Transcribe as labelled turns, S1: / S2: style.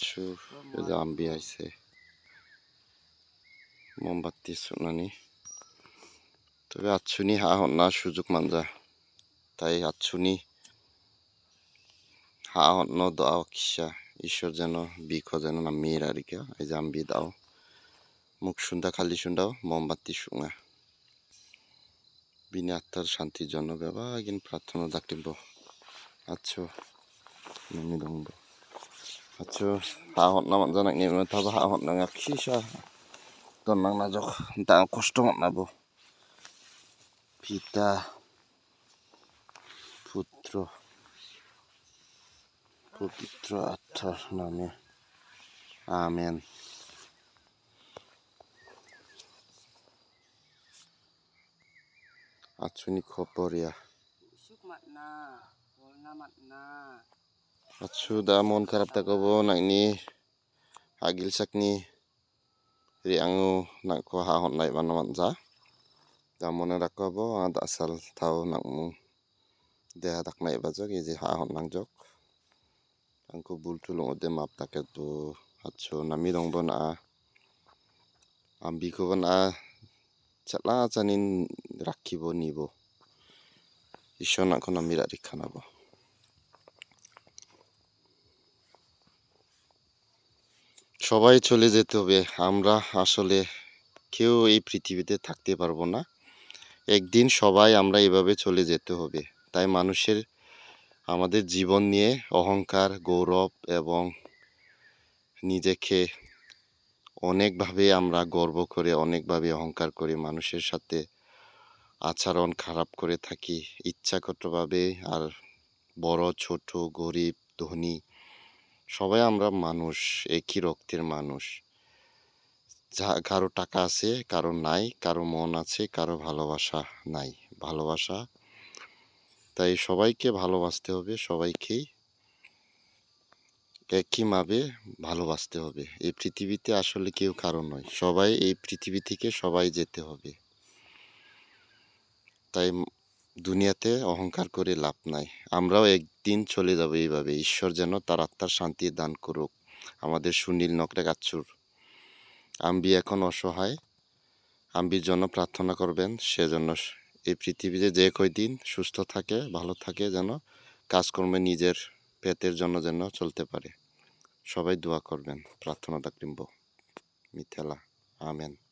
S1: যে আম্বি আইছে মোমবাতি সুনানি তবে আচ্ছুনি হা হন্না সুযোগ মানজা তাই আচ্ছুনি হা হন্ন দাও কিসা ঈশ্বর যেন বিখ যেন না মেয়ের আর কি এই যে আম্বি দাও মুখ সুন্দা খালি সুন্দাও মোমবাতি সুঙা বিনা আত্মার শান্তির জন্য বেবাগিন প্রার্থনা দাকিব আচ্ছো নমি দংব আচ্ছো হা হন্না মানজানাক নেমে থাবা হা হন্না ngak kisha দন্নাং না জখ দা কষ্ট মানাবো পিতা পুত্র পবিত্র আত্মার নামে amen আচ্ছুনি খপরিয়া
S2: Achu da mon karap
S1: takobo nang ni agil sak ni ri angu nang ko ha hon lai man man za da mon rakobo ad asal tau nang mu deha tak nai bajok ji ha hon nang jok angko bul tulong de map taket tu achu nami dong bon a ambi ko ban a chatla chanin rakhibo nibo ishona ko namira rikhana bo সবাই চলে যেতে হবে। আমরা আসলে কেউ এই পৃথিবীতে থাকতে পারব না। একদিন সবাই আমরা এভাবে চলে যেতে হবে। তাই মানুষের, আমাদের জীবন নিয়ে অহংকার, গৌরব এবং নিজেকে অনেকভাবে আমরা গর্ব করে, অনেকভাবে অহংকার করে মানুষের সাথে আচরণ খারাপ করে থাকি। ইচ্ছাকৃতভাবে আর বড়, ছোট, গরিব, ধনী সবাই আমরা মানুষ, একই রক্তের মানুষ। যা, কারও টাকা আছে, কারও নাই, কারও মন আছে, কারও ভালোবাসা নাই, ভালোবাসা। তাই সবাইকে ভালোবাসতে হবে সবাইকেই একইভাবে ভালোবাসতে হবে। এই পৃথিবীতে আসলে কেউ কারও নয়, সবাই এই পৃথিবী থেকে সবাই যেতে হবে। তাই দুনিয়াতে অহংকার করে লাভ নাই। আমরাও একদিন চলে যাব এইভাবে। ঈশ্বর যেন তার আত্মার শান্তি দান করুক। আমাদের সুনীল নকরে গাচ্ছুর আম্বি এখন অসহায়। আম্বির জন্য প্রার্থনা করবেন সেজন্য এই পৃথিবীতে যে কয়দিন সুস্থ থাকে, ভালো থাকে, যেন কাজকর্মে নিজের পেটের জন্য যেন চলতে পারে। সবাই দোয়া করবেন। প্রার্থনা ডাকলিম্ব মিথেলা। আমেন।